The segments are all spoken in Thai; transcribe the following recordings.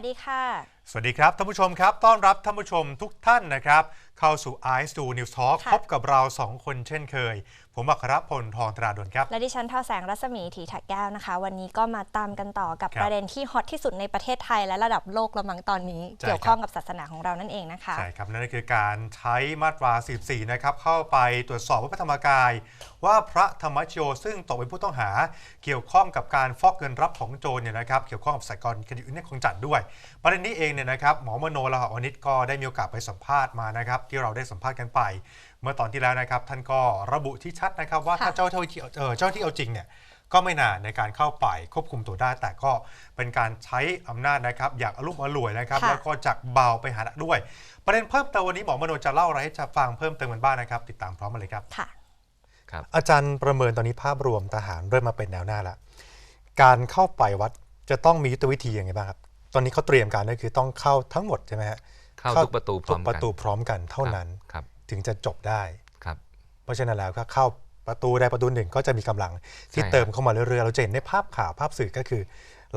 วัสดีค่ะ สวัสดีครับท่านผู้ชมครับ ต้อนรับท่านผู้ชมทุกท่านนะครับ เข้าสู่ i อ e News Talk ค่ะพบกับเรา 2 คนเช่นเคย ผมอัครพลทองตราดลครับ และดิฉันทอแสงรัศมีถีถักแก้วนะคะ วันนี้ก็มาตามกันต่อกับครับประเด็นที่ฮอตที่สุดในประเทศไทยและระดับโลกละมังตอนนี้ใช่เกี่ยวข้องกับศาสนาของเรานั่นเองนะคะ ใช่ครับ นั่นก็คือการใช้มาตรา 44 นะครับ เข้าไปตรวจสอบวัดพระธรรมกาย ว่าพระธรรมชโยซึ่งตกเป็นผู้ต้องหา เกี่ยวข้องกับการฟอกเงินรับของโจรเนี่ยนะครับเกี่ยวข้องกับสายการคดีอื่นของจัดด้วย ประเด็นนี้เองเนี่ยนะครับหมอมโนลาหะวนิชก็ได้มีโอกาสไปสัมภาษณ์มานะครับที่เราได้สัมภาษณ์กันไป เมื่อตอนที่แล้วนะครับ ท่านก็ระบุที่ชัดนะครับ ว่าค่ะถ้าเจ้าเจ้าที่เออเจ้าที่เอาจริงเนี่ยก็ไม่นานในการเข้าไปควบคุมตัวได้ แต่ก็เป็นการใช้อำนาจนะครับ อยากอารมณ์อร่วยนะครับ ค่ะ แล้วก็จากเบาไปหาหนักด้วย ประเด็นเพิ่มเติมวันนี้หมอมโนจะเล่าอะไรให้จะฟังเพิ่มเติมกันบ้างนะครับ ติดตามพร้อมมาเลยครับ ค่ะ อาจารย์ประเมินตอนนี้ภาพรวมทหารเริ่มมาเป็นแนวหน้าแล้วการเข้าไปวัดจะต้องมียุทธวิธียังไงบ้างครับ ตอนนี้เขาเตรียมการก็คือต้องเข้าทั้งหมดใช่ไหมฮะ เข้าทุกประตูพร้ทุอกมประกันตูพร้อมกันเท่านั้นครับถึงจะจบได้ครับ เพราะฉะนั้นแล้วก็เข้าประตูใดประตูหนึ่งก็จะมีกำลังที่ใช่ครับเติมเข้ามาเรื่อยๆเราจะเห็นในภาพข่าวภาพสื่อก็คือ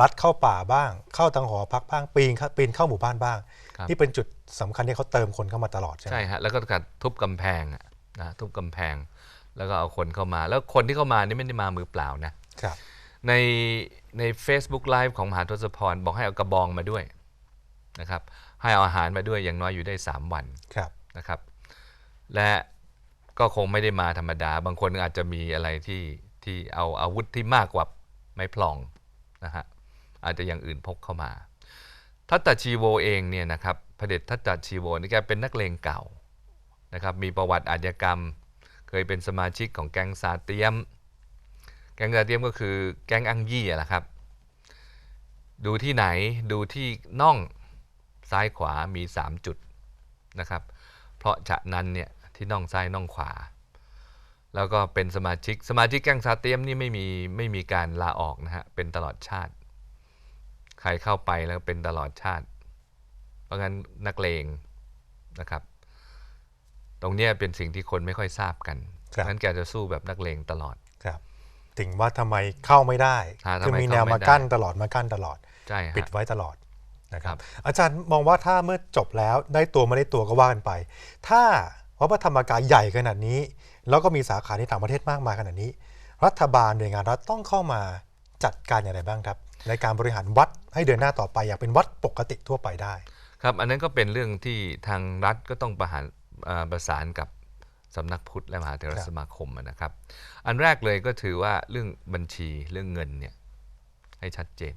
ลัดเข้าป่าบ้าง เข้าทางหอพักบ้างปีนเข้าปีนเข้าหมู่บ้านบ้างครับที่เป็นจุดสำคัญที่เขาเติมคนเข้ามาตลอดใช่ไหมใช่ฮะแล้วก็การทุบกำแพงอะนะทุบกำแพง แล้วก็เอาคนเข้ามา แล้วคนที่เข้ามานี่ไม่ได้มามือเปล่านะครับในใน Facebook Live ของมหาทศพรบอกให้เอากระบองมาด้วยนะครับ ให้เอาอาหารมาด้วยอย่างน้อยอยู่ได้ 3 วันครับนะครับ และก็คงไม่ได้มาธรรมดา บางคนอาจจะมีอะไรที่ที่เอาอาวุธที่มากกว่าไม้พลองนะฮะอาจจะอย่างอื่นพกเข้ามา ทัตตาชีโวเองเนี่ยนะครับพระเดชทัตตาชีโวนี่แกเป็นนักเลงเก่านะครับมีประวัติอาชญากรรม เคยเป็นสมาชิกของแก๊งซาเตียม แก๊งซาเตียมก็คือแก๊งอังยี่อะแหละครับ ดูที่ไหนดูที่น่อง ซ้ายขวามี 3 จุดนะครับ เพราะฉะนั้นเนี่ยที่น่องซ้ายน่องขวา แล้วก็เป็นสมาชิกสมาชิกแก๊งซาเตียมนี่ไม่มีไม่มีการลาออกนะฮะเป็นตลอดชาติ ใครเข้าไปแล้วเป็นตลอดชาติ เพราะงั้นนักเลงนะครับ ตรงเนี้ยเป็นสิ่งที่คนไม่ค่อยทราบกันครับงั้นแกจะสู้แบบนักเลงตลอดครับถึงว่าทำไมเข้าไม่ได้อ่าทำไมคือมีแนวเข้าไม่มาได้กั้นตลอดมากั้นตลอดใช่ฮะปิดไว้ตลอด นะครับอาจารย์มองว่าถ้าเมื่อจบแล้วได้ตัวไม่ได้ตัวก็ว่ากันไป ถ้าวัดพระธรรมกายใหญ่ขนาดนี้ แล้วก็มีสาขาในต่างประเทศมากมายขนาดนี้ รัฐบาลหน่วยงานรัฐต้องเข้ามาจัดการอย่างไรบ้างครับ ในการบริหารวัดให้เดินหน้าต่อไปอย่างเป็นวัดปกติทั่วไปได้ ครับอันนั้นก็เป็นเรื่องที่ทางรัฐก็ต้องประหารประสานกับสำนักพุทธและมหาเถรสมาคมนะครับ อันแรกเลยก็ถือว่าเรื่องบัญชีเรื่องเงินเนี่ยให้ชัดเจน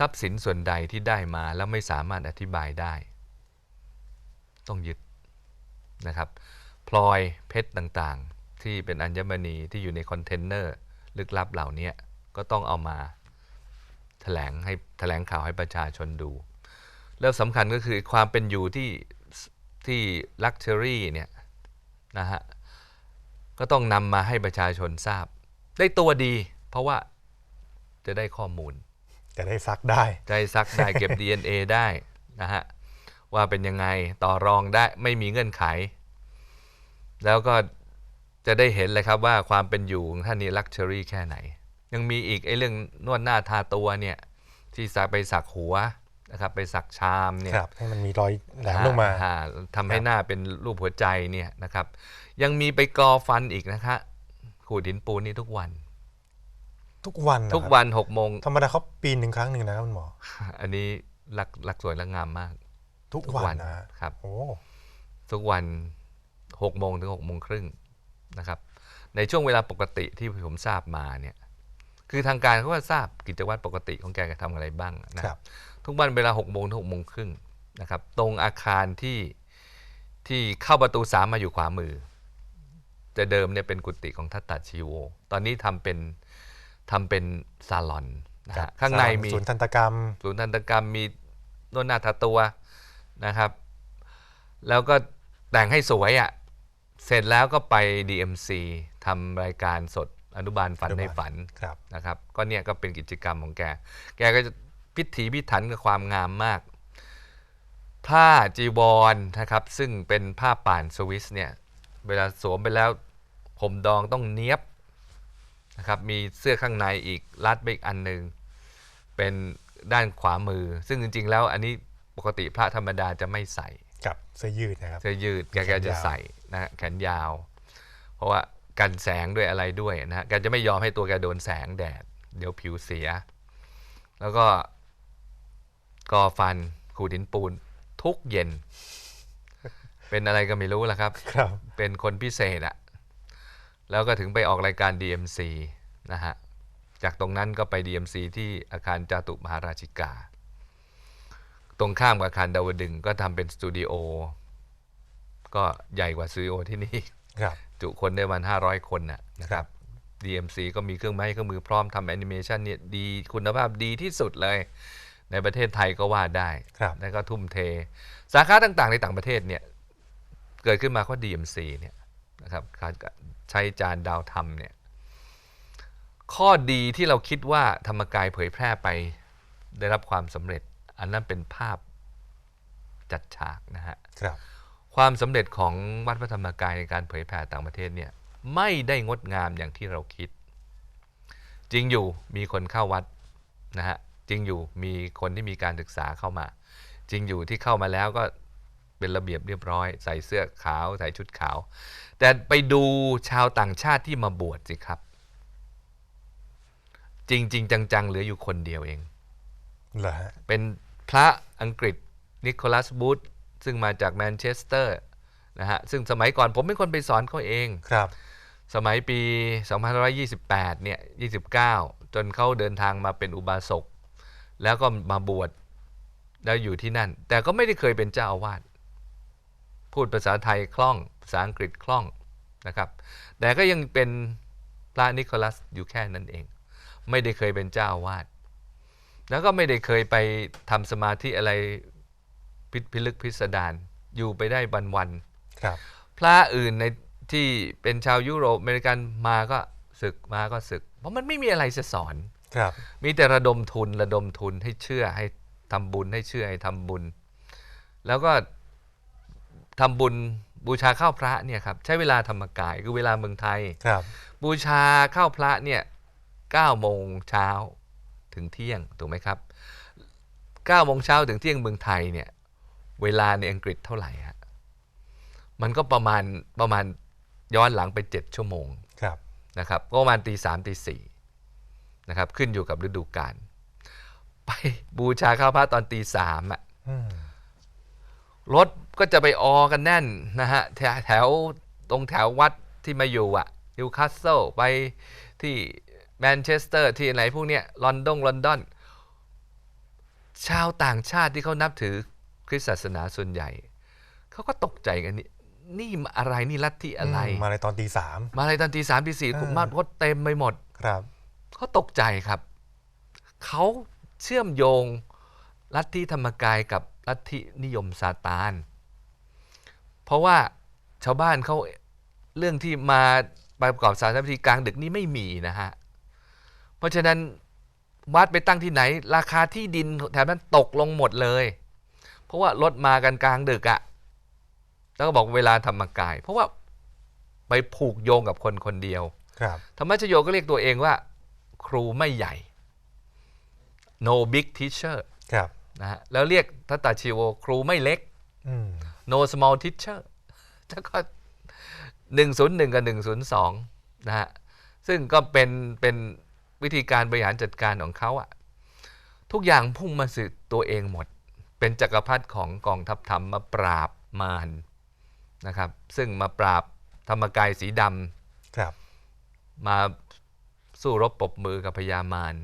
ทรัพย์สินส่วนใดที่ได้มาแล้วไม่สามารถอธิบายได้ ต้องยึดนะครับพลอยเพชรต่างๆ ที่เป็นอัญมณีที่อยู่ในคอนเทนเนอร์ลึกลับเหล่านี้ก็ต้องเอามาแถลงให้แถลงข่าวให้ประชาชนดูแล้วสำคัญก็คือความเป็นอยู่ที่ที่ลักชัวรี่เนี่ยนะฮะก็ต้องนำมาให้ประชาชนทราบ ได้ตัวดี เพราะว่าจะได้ข้อมูล จะได้ซักได้จะได้ซักได้เก็บ DNA ได้นะฮะว่าเป็นยังไงต่อรองได้ไม่มีเงื่อนไข แล้วก็จะได้เห็นเลยครับว่าความเป็นอยู่ของท่านนี้ลักชัวรี่แค่ไหน ยังมีอีกไอ้เรื่องนวดหน้าทาตัวเนี่ยที่สักไปสักหัวนะครับไปสักชามเนี่ยครับให้มันมีรอยแหลมลงมาอ่อ่ทำให้ครับหน้าเป็นรูปหัวใจเนี่ยนะครับ ยังมีไปกรอฟันอีกนะคะขูดหินปูนนี่ทุกวัน ทุกวันเหรอทุกครับวันหกโมงธรรมดาเขาปีนหนึ่งครั้งหนึ่งนะครับคุณหมอ อันนี้รักรักสวยรักงามมาก ทุกทุกวัวันนนะฮะครับโอ้ทุกวันหกโมงถึงหกโมงครึ่งนะครับ ในช่วงเวลาปกติที่ผมทราบมาเนี่ย คือทางการเขาก็ทราบกิจวัตรปกติของแกจะทำอะไรบ้างนะคครัรับบทุกวันเวลาหกโมงถึงหกโมงครึ่งนะครับ ตรงอาคารที่ที่เข้าประตูสามมาอยู่ขวามือ จะเดิมเนี่ยเป็นกุฏิของทัตตาชีโว ตอนนี้ทำเป็น ทำเป็นซาลอนนะครัฮะบข้างในมีศูนย์ทันตกรรม ศูนย์ทันตกรรมมีนวดหน้าทาตัวนะครับ แล้วก็แต่งให้สวยอะ่ะเสร็จแล้วก็ไป DMC ทำรายการสดอนุบาลฝันอนุบาลในฝันครับนะครับ ก็เนี่ยก็เป็นกิจกรรมของแก แกก็จะพิถีพิถันกับความงามมาก ผ้าจีวรนะครับ ซึ่งเป็นผ้าป่านสวิสเนี่ย เวลาสวมไปแล้ว ผมดองต้องเนี้ยบ นะครับมีเสื้อข้างในอีกรัดไปอีกอันหนึ่งเป็นด้านขวามือ ซึ่งจริง ๆ แล้วอันนี้ปกติพระธรรมดาจะไม่ใส่กับเสื้อยืดนะครับเสื้อยืดแกแขนแกจะยาวใส่นะฮะแขนยาว เพราะว่ากันแสงด้วยอะไรด้วยนะฮะแกจะไม่ยอมให้ตัวแกโดนแสงแดด เดี๋ยวผิวเสีย แล้วก็กอฟันขูดหินปูนทุกเย็น เป็นอะไรก็ไม่รู้ละครับ ครับ เป็นคนพิเศษอะ แล้วก็ถึงไปออกรายการ DMC นะฮะ จากตรงนั้นก็ไป DMC ที่อาคารจาตุมหาราชิกา ตรงข้ามกับอาคารดาวดึงส์ก็ทำเป็นสตูดิโอ ก็ใหญ่กว่าสตูดิโอที่นี่ครับจุคนได้วัน500 คนนะนะครับ DMC ก็มีเครื่องไม้เครื่องมือพร้อมทำแอนิเมชันเนี่ยดีคุณภาพดีที่สุดเลย ในประเทศไทยก็ว่าได้ครับแล้วก็ทุ่มเท สาขาต่างๆในต่างประเทศเนี่ย เกิดขึ้นมาก็ DMC เนี่ย นะครับการใช้จานดาวทำเนี่ยข้อดีที่เราคิดว่าธรรมกายเผยแพร่ไปได้รับความสำเร็จ อันนั้นเป็นภาพจัดฉากนะฮะครับ ความสำเร็จของวัดพระธรรมกายในการเผยแผ่ต่างประเทศเนี่ยไม่ได้งดงามอย่างที่เราคิด จริงอยู่มีคนเข้าวัดนะฮะจริงอยู่มีคนที่มีการศึกษาเข้ามา จริงอยู่ที่เข้ามาแล้วก็ เป็นระเบียบเรียบร้อย ใส่เสื้อขาวใส่ชุดขาว แต่ไปดูชาวต่างชาติที่มาบวชสิครับ จริง ๆ จัง ๆ เหลืออยู่คนเดียวเองเหรอฮะเป็นพระอังกฤษนิโคลัสบูธซึ่งมาจากแมนเชสเตอร์นะฮะซึ่งสมัยก่อนผมเป็นคนไปสอนเขาเองครับ สมัยปี 2528 เนี่ย 29 จนเขาเดินทางมาเป็นอุบาสกแล้วก็มาบวชแล้วอยู่ที่นั่น แต่ก็ไม่ได้เคยเป็นเจ้าอาวาส พูดภาษาไทยคล่อง ภาษาอังกฤษคล่องนะครับ แต่ก็ยังเป็นพระนิโคลัสอยู่แค่นั้นเอง ไม่ได้เคยเป็นเจ้าอาวาสแล้วก็ไม่ได้เคยไปทำสมาธิอะไรพิพิลึกพิสดารอยู่ไปได้วันๆครับพระอื่นในที่เป็นชาวยุโรปอเมริกันมาก็ศึกมาก็ศึก เพราะมันไม่มีอะไรจะสอนครับมีแต่ระดมทุนระดมทุนให้เชื่อให้ทำบุญให้เชื่อให้ทำบุญ แล้วก็ ทำบุญบูชาข้าวพระเนี่ยครับใช้เวลาธรรมกายคือเวลาเมืองไทยครับ บูชาข้าวพระเนี่ย9โมงเช้าถึงเที่ยงถูกไหมครับ9โมงเช้าถึงเที่ยงเมืองไทยเนี่ยเวลาในอังกฤษเท่าไหร่ฮะมันก็ประมาณประมาณย้อนหลังไป7ชั่วโมงครับนะครับก็ประมาณตีสามตีสี่นะครับขึ้นอยู่กับฤดูกาลไปบูชาข้าวพระตอนตีสามอะอืม รถก็จะไปออกันแน่นนะฮะแถวแถวตรงแถววัดที่มาอยู่อะนิวคาสเซิลไปที่แมนเชสเตอร์ที่ไหนพวกเนี้ยลอนดอนลอนดอน ชาวต่างชาติที่เขานับถือคริสต์ศาสนาส่วนใหญ่ เขาก็ตกใจกันนี่นี่อะไรนี่ลัทธิอะไรมมาในตอนตีสามมาอะไรตอนตีสามตีสี่เออมารถเต็มไปหมดครับเขาตกใจครับ เขาเชื่อมโยงลัทธิธรรมกายกับ ลัทธินิยมซาตาน เพราะว่าชาวบ้านเขาเรื่องที่มาประกอบศาสนพิธีกลางดึกนี่ไม่มีนะฮะ เพราะฉะนั้นวัดไปตั้งที่ไหน ราคาที่ดินแถวนั้นตกลงหมดเลย เพราะว่ารถมากันกลางดึกอะแล้วก็บอกเวลาธรรมกาย เพราะว่าไปผูกโยงกับคนคนเดียว ครับ ธรรมชโยก็เรียกตัวเองว่า ครูไม่ใหญ่ no big teacher ครับ นะฮะแล้วเรียกทัตตาชิโวครูไม่เล็กอืม no small teacher แล้วก็หนึ่งศูนย์หนึ่งกับหนึ่งศูนย์สองนะฮะซึ่งก็เป็นเป็นวิธีการบริหารจัดการของเขาอะทุกอย่างพุ่งมาสู่ตัวเองหมด เป็นจักรพรรดิของกองทัพธรรมมาปราบมารนะครับ ซึ่งมาปราบธรรมกายสีดำครับ มาสู้รบปรบมือกับพญามาร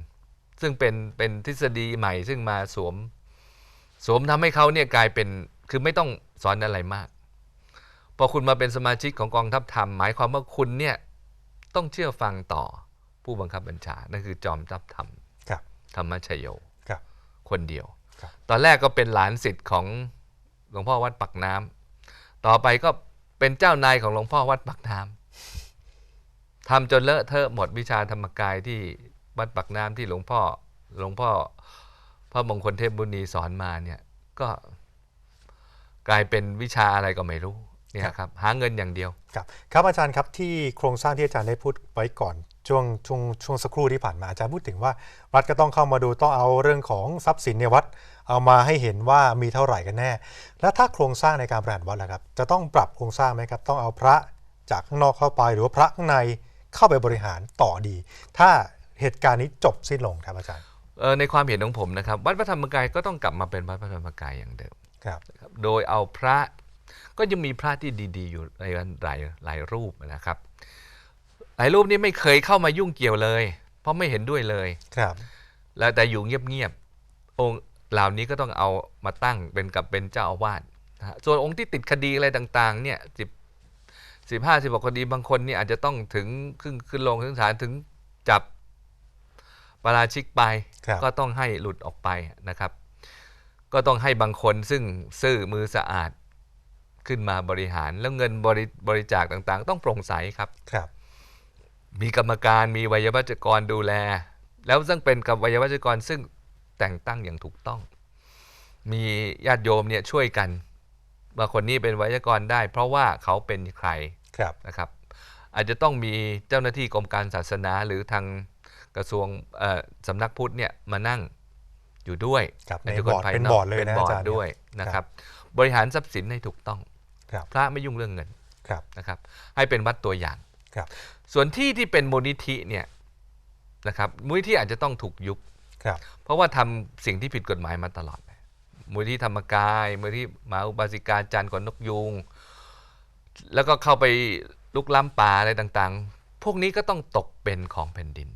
ซึ่งเป็นเป็นทฤษฎีใหม่ซึ่งมาสวม สวมทำให้เขาเนี่ยกลายเป็นคือไม่ต้องสอนอะไรมาก พอคุณมาเป็นสมาชิกของกองทัพธรรม หมายความว่าคุณเนี่ยต้องเชื่อฟังต่อผู้บังคับบัญชา นั่นคือจอมทัพธรรมครับธรรมชโยครับคนเดียวครับตอนแรกก็เป็นหลานศิษย์ของหลวงพ่อวัดปักน้ำต่อไปก็เป็นเจ้านายของหลวงพ่อวัดปักน้ำทำจนเลอะเทอะหมดวิชาธรรมกายที่วัดปักน้ำที่หลวงพ่อหลวงพ่อพ ระมงคลเทพบุญนีสอนมาเนี่ยก็กลายเป็นวิชาอะไรก็ไม่รู้เนี่ยครับหาเงินอย่างเดียวครับครับอาจารย์ครับที่โครงสร้างที่อาจารย์ได้พูดไว้ก่อนช่วงช่วงช่วงสักครู่ที่ผ่านมาอาจารย์พูดถึงว่า วัดก็ต้องเข้ามาดูต้องเอาเรื่องของทรัพย์สินในวัด เอามาให้เห็นว่ามีเท่าไหร่กันแน่ แล้วถ้าโครงสร้างในการบริหารวัดล่ะครับ จะต้องปรับโครงสร้างไหมครับ ต้องเอาพระจากข้างนอกเข้าไปหรือว่าพระข้างในเข้าไปบริหารต่อดี ถ้าเหตุการณ์นี้จบสิ้นลงครับอาจารย์เอ่อ ในความเห็นของผมนะครับ วัดพระธรรมกายก็ต้องกลับมาเป็นวัดพระธรรมกายอย่างเดิมครับนะครับ โดยเอาพระก็ยังมีพระที่ดี ๆ อยู่ในหลายหลายรูปนะครับ หลายรูปนี้ไม่เคยเข้ามายุ่งเกี่ยวเลย เพราะไม่เห็นด้วยเลยครับ แล้วแต่อยู่เงียบๆองค์เหล่านี้ก็ต้องเอามาตั้งเป็นกับเป็นเจ้าอาวาสนะฮะส่วนองค์ที่ติดคดีอะไรต่างๆ เนี่ยสิบสิบห้าสิบกว่าคดีบางคนเนี่ยอาจจะต้องถึงขึ้นขึ้นลงถึงศาลถึงจับ ปาราชิกไปครับก็ต้องให้หลุดออกไปนะครับ ก็ต้องให้บางคนซึ่งซื่อมือสะอาดขึ้นมาบริหารแล้วเงินบริบริจาคต่างๆ ต้องโปร่งใสครับครับ มีกรรมการมีวัยวัจกรดูแล แล้วซึ่งเป็นกับวัยวัจกรซึ่งแต่งตั้งอย่างถูกต้อง มีญาติโยมเนี่ยช่วยกันว่าคนนี้เป็นวัยกรได้ เพราะว่าเขาเป็นใครครับนะครับ อาจจะต้องมีเจ้าหน้าที่กรมการศาสนาหรือทาง กระทรวงเอ่อสำนักพุทธเนี่ยมานั่งอยู่ด้วยครับไม่ในใช่บอร์ดภายเป็นนกบอร์ดเลยเป็นนะบออาร์จาดรย์ด้วยนะครับ บริหารทรัพย์สินให้ถูกต้องครับพระไม่ยุ่งเรื่องเงินครับนะครับ ให้เป็นวัดตัวอย่างครับส่วนที่ที่เป็นมูลนิธิเนี่ยนะครับมูลนิธิอาจจะต้องถูกยุบครับเพราะว่าทำสิ่งที่ผิดกฎหมายมาตลอดมูลที่ธรรมกายมูลที่มหาอุบาสิกาจันทร์ก่อนนกยูงแล้วก็เข้าไปลุกล้ำป่าอะไรต่างๆ พวกนี้ก็ต้องตกเป็นของแผ่นดินครับ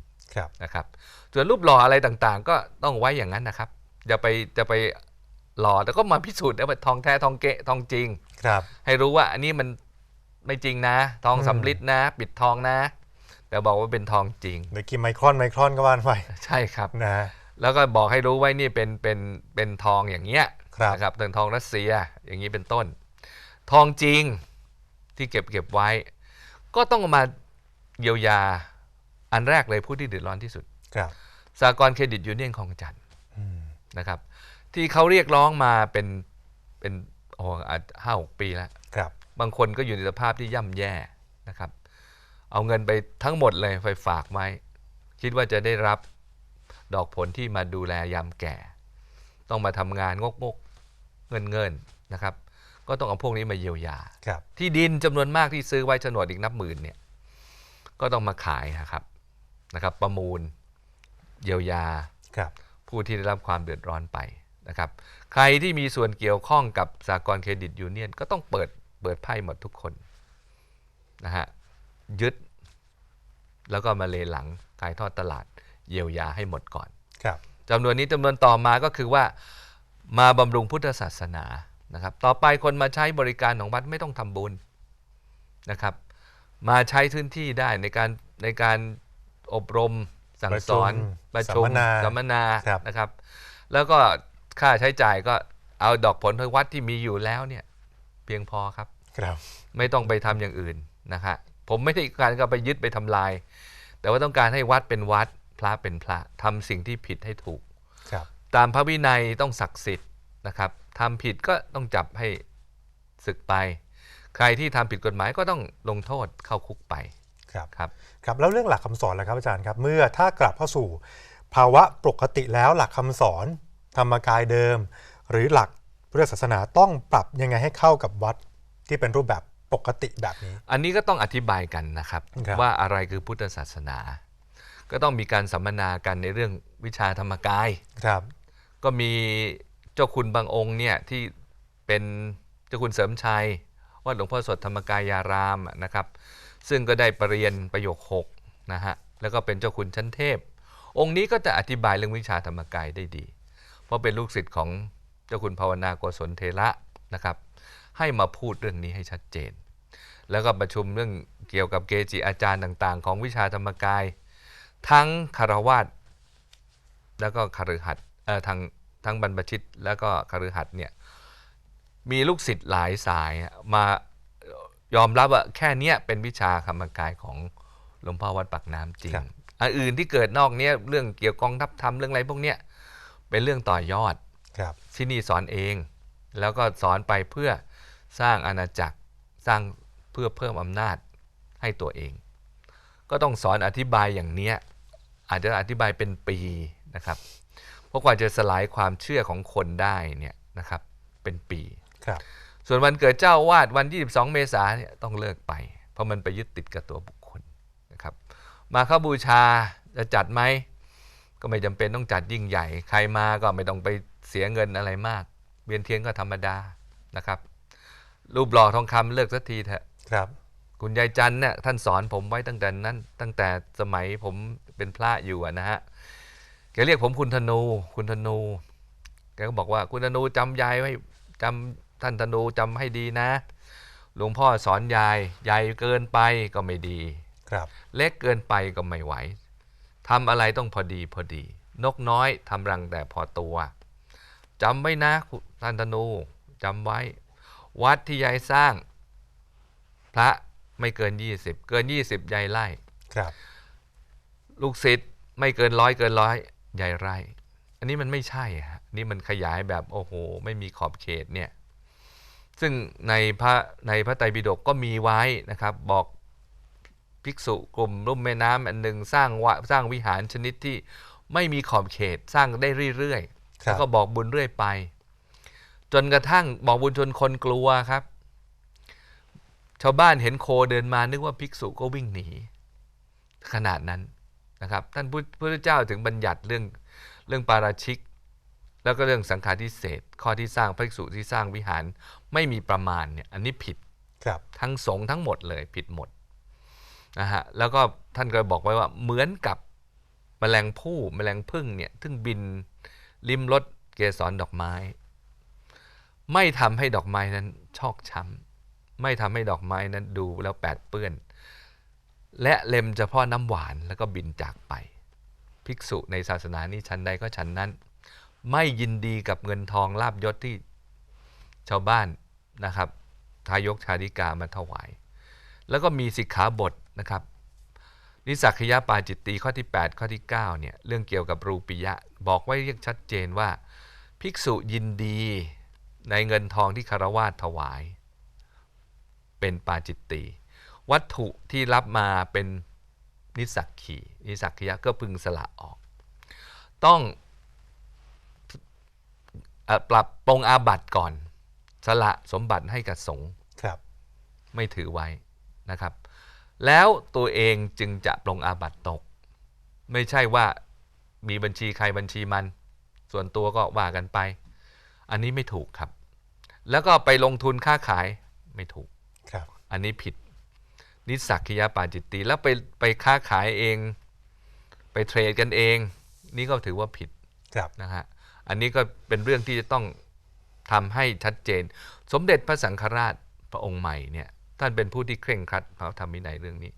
นะครับส่วนรูปหล่ออะไรต่างๆ ก็ต้องไว้อย่างนั้นนะครับอย่าไปจะไปหล่อแต่ก็มาพิสูจน์ว่าทองแท้ทองเกะทองจริงครับ ให้รู้ว่าอันนี้มันไม่จริงนะ ทองอืมสำริดนะ ปิดทองนะ แต่บอกว่าเป็นทองจริงเดี๋ยวกินไมครอนไมครอนก็ว่านไปใช่ครับนะแล้วก็บอกให้รู้ไว้นี่เป็นเป็นเป็นทองอย่างเงี้ยครับนะครับเป็นทองรัสเซียอย่างนี้เป็นต้น ทองจริงที่เก็บเก็บไว้ ก็ต้องเอามาเยียวยา อันแรกเลยผู้ที่เดือดร้อนที่สุดครับสากลเครดิตยูเนียนของจันทร์อืมนะครับ ที่เขาเรียกร้องมาเป็นเป็นโอ้อาจห้าหกปีแล้วครับ บางคนก็อยู่ในสภาพที่ย่ำแย่นะครับ เอาเงินไปทั้งหมดเลยไปฝากไว้ คิดว่าจะได้รับดอกผลที่มาดูแลยามแก่ ต้องมาทำงานงกงกเงินเงินๆนะครับ ก็ต้องเอาพวกนี้มาเยียวยาครับที่ดินจำนวนมากที่ซื้อไว้โฉนดอีกนับหมื่นเนี่ยก็ต้องมาขายนะครับ นะครับประมูล เยียวยาครับผู้ที่ได้รับความเดือดร้อนไปนะครับ ใครที่มีส่วนเกี่ยวข้องกับสากลเครดิตยูเนียนก็ต้องเปิดเปิดไพ่หมดทุกคนนะฮะยึด แล้วก็มาเลหลังขายทอดตลาดเยียวยาให้หมดก่อนครับจำนวนนี้จำนวนต่อมาก็คือว่ามาบำรุงพุทธศาสนานะครับ ต่อไปคนมาใช้บริการของวัดไม่ต้องทำบุญนะครับ มาใช้พื้นที่ได้ในการในการ อบรม สั่งสอนปประระชุชุมมสัมมนาสัมมนาครับนะครับ แล้วก็ค่าใช้จ่ายก็เอาดอกผลทางวัดที่มีอยู่แล้วเนี่ย เพียงพอครับครับ ไม่ต้องไปทำอย่างอื่นนะฮะผมไม่ได้การก็ไปยึดไปทำลาย แต่ว่าต้องการให้วัดเป็นวัดพระเป็นพระทำสิ่งที่ผิดให้ถูกครับ ตามพระวินัยต้องศักดิ์สิทธิ์นะครับทำผิดก็ต้องจับให้ศึกไป ใครที่ทำผิดกฎหมายก็ต้องลงโทษเข้าคุกไป ครับครับครับแล้วเรื่องหลักคำสอนล่ะครับอาจารย์ครับ เมื่อถ้ากลับเข้าสู่ ภาวะปกติแล้วหลักคำสอน ธรรมกายเดิม หรือหลักพุทธศาสนาต้องปรับยังไงให้เข้ากับวัดที่เป็นรูปแบบปกติแบบนี้ อันนี้ก็ต้องอธิบายกันนะครับครับว่าอะไรคือพุทธศาสนา ก็ต้องมีการสัมมนากันในเรื่องวิชาธรรมกายครับ ก็มีเจ้าคุณบางองค์เนี่ยที่เป็นเจ้าคุณเสริมชัยวัดหลวงพ่อสดธรรมกายารามนะครับ ซึ่งก็ได้ปรริญญาประโยค6นะฮะแล้วก็เป็นเจ้าคุณชั้นเทพ องค์นี้ก็จะอธิบายเรื่องวิชาธรรมกายได้ดี เพราะเป็นลูกศิษย์ของเจ้าคุณภาวนาโกศลเทระนะครับ ให้มาพูดเรื่องนี้ให้ชัดเจน แล้วก็ประชุมเรื่องเกี่ยวกับเกจิอาจารย์ต่างๆ ของวิชาธรรมกาย ทั้งคารวาสแล้วก็คารฤหัสถ์เอ่อทางทั้งบรรพชิตแล้วก็คารฤหัสถ์เนี่ยมีลูกศิษย์หลายสายมา ยอมรับว่าแค่เนี้ยเป็นวิชาธรรมกายของหลวงพ่อวัดปากน้ำจริงครับอันอื่นที่เกิดนอกเนี้ยเรื่องเกี่ยวกองทัพธรรมเรื่องอะไรพวกเนี้ยเป็นเรื่องต่อยอดครับที่นี่สอนเอง แล้วก็สอนไปเพื่อสร้างอาณาจักรสร้างเพื่อเพิ่มอำนาจให้ตัวเอง ก็ต้องสอนอธิบายอย่างเนี้ยอาจจะอธิบายเป็นปีนะครับ เพราะกว่าจะสลายความเชื่อของคนได้เนี่ยนะครับเป็นปีครับ ส่วนวันเกิดเจ้าอาวาดวันที่12เมษายนเนี่ยต้องเลิกไป เพราะมันไปยึดติดกับตัวบุคคลนะครับ มาเข้าบูชาจะจัดไหมก็ไม่จำเป็นต้องจัดยิ่งใหญ่ ใครมาก็ไม่ต้องไปเสียเงินอะไรมาก เวียนเทียนก็ธรรมดานะครับ รูปหล่อทองคำเลิกสักทีเถอะครับ คุณยายจันเนี่ยท่านสอนผมไว้ตั้งแต่นั้น ตั้งแต่สมัยผมเป็นพระอยู่อะนะฮะแกเรียกผมคุณธนู คุณธนูแกก็บอกว่าคุณธนูจำยายไว้จำ ท่านธนูจำให้ดีนะ หลวงพ่อสอนยาย ใหญ่เกินไปก็ไม่ดีครับ เล็กเกินไปก็ไม่ไหวทำอะไรต้องพอดีพอดี นกน้อยทำรังแต่พอตัวจำไว้นะท่านธนูจำไว้ วัดที่ยายสร้าง พระไม่เกิน20เกิน20ยายไล่ครับ ลูกศิษย์ไม่เกินร้อยเกินร้อยยายไร่อันนี้มันไม่ใช่ฮะนี่มันขยายแบบโอ้โห ไม่มีขอบเขตเนี่ย ซึ่งในพระในพระไตรปิฎกก็มีไว้นะครับบอกภิกษุกลุ่มรุ่มแม่น้ำอันหนึ่งสร้างวะสร้างวิหารชนิดที่ไม่มีขอบเขตสร้างได้เรื่อยๆครัแล้บวก็บอกบุญเรื่อยไป จนกระทั่งบอกบุญจนคนกลัวครับ ชาวบ้านเห็นโคเดินมานึกว่าภิกษุก็วิ่งหนี ขนาดนั้นนะครับ ท่านพุทธพุทธเจ้าถึงบัญญัติเรื่องเรื่องปาราชิก แล้วก็เรื่องสังฆาทิเศษข้อที่สร้างพระภิกษุที่สร้างวิหารไม่มีประมาณเนี่ยอันนี้ผิดครับทั้งสงฆ์ทั้งหมดเลยผิดหมดนะฮะแล้วก็ท่านก็บอกไว้ว่าเหมือนกับแมลงผู้แมลงพึ่งเนี่ยซึ่งบินริมรถเกสรดอกไม้ ไม่ทำให้ดอกไม้นั้นชอกช้ำไม่ทำให้ดอกไม้นั้นดูแล้วแปดเปื้อน และเล็มเฉพาะน้ำหวานแล้วก็บินจากไป ภิกษุในศาสนานี้ชั้นใดก็ชั้นนั้น ไม่ยินดีกับเงินทองลาบยศที่ชาวบ้านนะครับทายกชาดิกามาถวาย แล้วก็มีสิกขาบทนะครับนิสักขยปาจิตตีข้อที่ 8 ข้อที่9เนี่ยเรื่องเกี่ยวกับรูปิยะ บอกไว้เรียกชัดเจนว่า ภิกษุยินดีในเงินทองที่คารวาสถวาย เป็นปาจิตตีวัตถุที่รับมาเป็นนิสักขีนิสักขยะก็พึงสละออก ต้อง ปรับปรงอาบัติก่อน สละสมบัติให้กับสงฆ์ครับ ไม่ถือไว้นะครับ แล้วตัวเองจึงจะปรงอาบัติตก ไม่ใช่ว่ามีบัญชีใครบัญชีมัน ส่วนตัวก็ว่ากันไป อันนี้ไม่ถูกครับ แล้วก็ไปลงทุนค้าขายไม่ถูกครับ อันนี้ผิด นิสสักคิยาปาจิตติแล้วไปไปค้าขายเอง ไปเทรดกันเอง นี่ก็ถือว่าผิดครับนะฮะ อันนี้ก็เป็นเรื่องที่จะต้องทำให้ชัดเจน สมเด็จพระสังฆราชพระองค์ใหม่เนี่ยท่านเป็นผู้ที่เคร่งครัดพระธรรมวินัยเรื่องนี้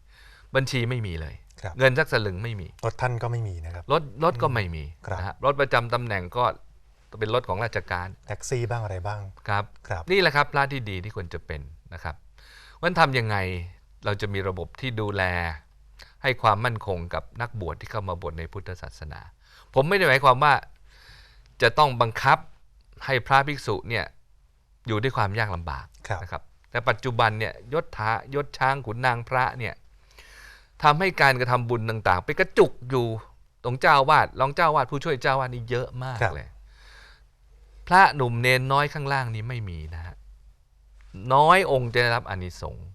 บัญชีไม่มีเลยครับเงินสักสลึงไม่มีรถท่านก็ไม่มีนะครับรถรถก็ไม่มีครับนะฮะรถประจำตำแหน่งก็เป็นรถของราชการแท็กซี่บ้างอะไรบ้างครับครับนี่แหละครับพระที่ดีที่ควรจะเป็นนะครับวันทำยังไงเราจะมีระบบที่ดูแล ให้ความมั่นคงกับนักบวชที่เข้ามาบวชในพุทธศาสนา ผมไม่ได้หมายความว่า จะต้องบังคับให้พระภิกษุเนี่ยอยู่ด้วยความยากลำบากครับนะครับแต่ปัจจุบันเนี่ยยศทายศช้างขุนนางพระเนี่ยทำให้การกระทำบุญต่างๆ ไปกระจุกอยู่ตรงเจ้าอาวาดรองเจ้าอาวาดผู้ช่วยเจ้าอาวาดนี่เยอะมากครับเลย พระหนุ่มเนนน้อยข้างล่างนี้ไม่มีนะฮะน้อยองค์จะได้รับอานิสงส์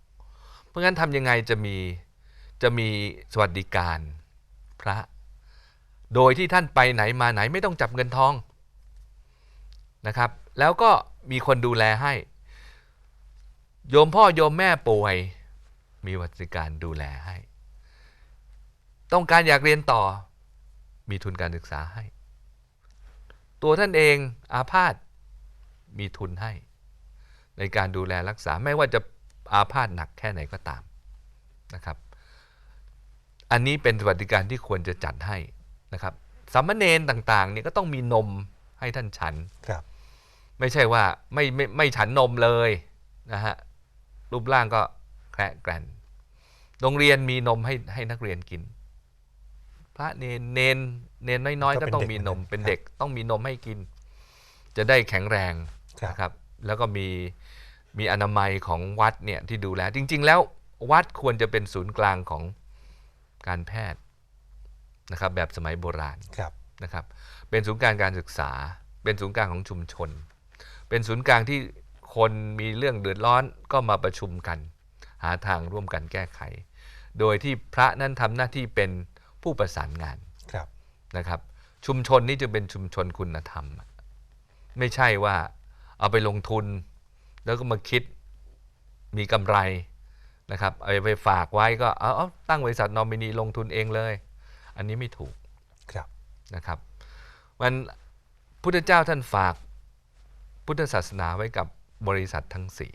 เพราะงั้นทำยังไงจะมีจะมีสวัสดิการพระ โดยที่ท่านไปไหนมาไหนไม่ต้องจับเงินทอง นะครับ แล้วก็มีคนดูแลให้ โยมพ่อโยมแม่ป่วย มีวัสดิการดูแลให้ ต้องการอยากเรียนต่อ มีทุนการศึกษาให้ ตัวท่านเองอาพาธมีทุนให้ ในการดูแลรักษาไม่ว่าจะอาพาธหนักแค่ไหนก็ตามนะครับ อันนี้เป็นสวัสดิการที่ควรจะจัดให้นะครับสามเณรต่างๆเนี่ยก็ต้องมีนม ให้ท่านฉันครับ ไม่ใช่ว่าไม่ไม่ไม่ฉันนมเลยนะฮะรูปร่างก็แคระแกรนโรงเรียนมีนมให้ให้นักเรียนกิน พระเนนเนนเนนน้อยๆ ก็ก็เป็นต้องเด็กมีนม เหมือนกันเป็นเด็กต้องมีนมให้กิน จะได้แข็งแรงครับ นะครับ แล้วก็มีมีอนามัยของวัดเนี่ยที่ดูแล จริง ๆ แล้ววัดควรจะเป็นศูนย์กลางของการแพทย์นะครับ แบบสมัยโบราณ ครับ นะครับ เป็นศูนย์กลางการศึกษา เป็นศูนย์กลางของชุมชน เป็นศูนย์กลางที่คนมีเรื่องเดือดร้อนก็มาประชุมกัน หาทางร่วมกันแก้ไข โดยที่พระนั้นทำหน้าที่เป็นผู้ประสานงานครับนะครับ ชุมชนนี้จะเป็นชุมชนคุณธรรม ไม่ใช่ว่าเอาไปลงทุน แล้วก็มาคิดมีกำไรนะครับเอาไปฝากไว้ก็เอาเอาตั้งบริษัทนอมินีลงทุนเองเลย อันนี้ไม่ถูกครับ นะครับมันพุทธเจ้าท่านฝากพุทธศาสนาไว้กับบริษัททั้งสี่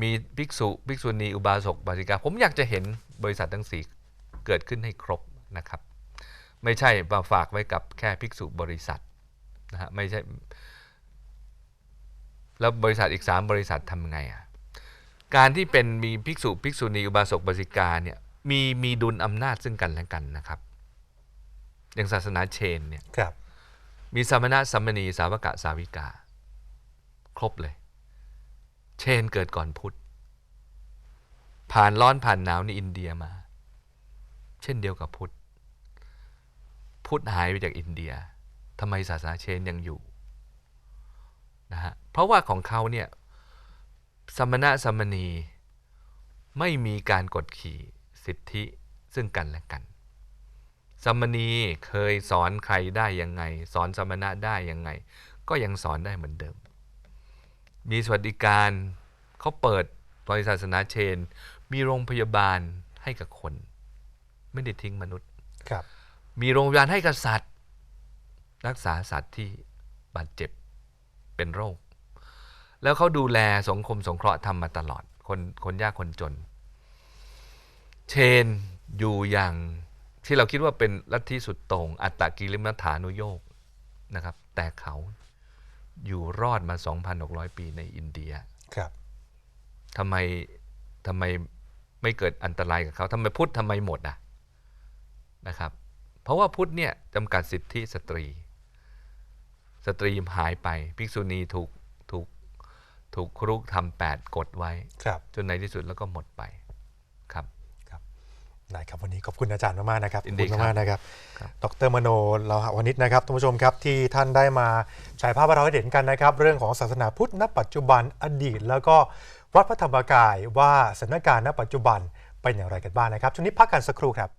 มีภิกษุภิกษุณีอุบาสกบาสิกา ผมอยากจะเห็นบริษัททั้งสี่เกิดขึ้นให้ครบนะครับ ไม่ใช่มาฝากไว้กับแค่ภิกษุบริษัทนะฮะไม่ใช่แล้วบริษัทอีก 3 บริษัททำไงอะการที่เป็นมีภิกษุภิกษุณีอุบาสกบาสิกาเนี่ยมีมีดุลอำนาจซึ่งกันและกันนะครับ อย่างศาสนาเชนเนี่ยครับมีสามณะสัมมณีสาวกะสาวิกา ครบเลย เชนเกิดก่อนพุทธผ่านร้อนผ่านหนาวในอินเดียมา เช่นเดียวกับพุทธพุทธหายไปจากอินเดียทำไมศาสนาเชนยังอยู่นะฮะเพราะว่าของเขาเนี่ยสมณะสัมมณีไม่มีการกดขี่สิทธิซึ่งกันและกัน สมณีเคยสอนใครได้ยังไง สอนสมณะได้ยังไง ก็ยังสอนได้เหมือนเดิม มีสวัสดิการเขาเปิดบริษัทศาสนาเชน มีโรงพยาบาลให้กับคน ไม่ได้ทิ้งมนุษย์ครับ มีโรงพยาบาลให้กับสัตว์รักษาสัตว์ที่บาดเจ็บเป็นโรค แล้วเขาดูแลสังคมสงเคราะห์ทำมาตลอดคนคนยากคนจน เชนอยู่อย่าง ที่เราคิดว่าเป็นลัทธิสุดโต่งอัตตกิริมัฐานุโยกนะครับ แต่เขาอยู่รอดมา 2,600 ปีในอินเดียครับทำไมทำไมไม่เกิดอันตรายกับเขาทำไมพุทธทำไมหมดอะนะครับ เพราะว่าพุทธเนี่ยจำกัดสิทธิสตรี สตรีหายไป ภิกษุณีถูกถูกถูกครุกทำแปดกฎไว้ครับจนในที่สุดแล้วก็หมดไปครับ ได้ครับวันนี้ขอบคุณอาจารย์มากๆนะครับยินขดีอบคุณมากๆนะครับครับดรมโนเลาหะวณิชนะครับท่านผู้ชมครับที่ท่านได้มาฉายภาพให้เราให้เห็นกันนะครับ เรื่องของศาสนาพุทธณ ปัจจุบันอดีต แล้วก็วัดพระธรรมกายว่าสถานการณ์ณปัจจุบันเป็นอย่างไรกันบ้างนะครับช่วงนี้พักกันสักครู่ครับ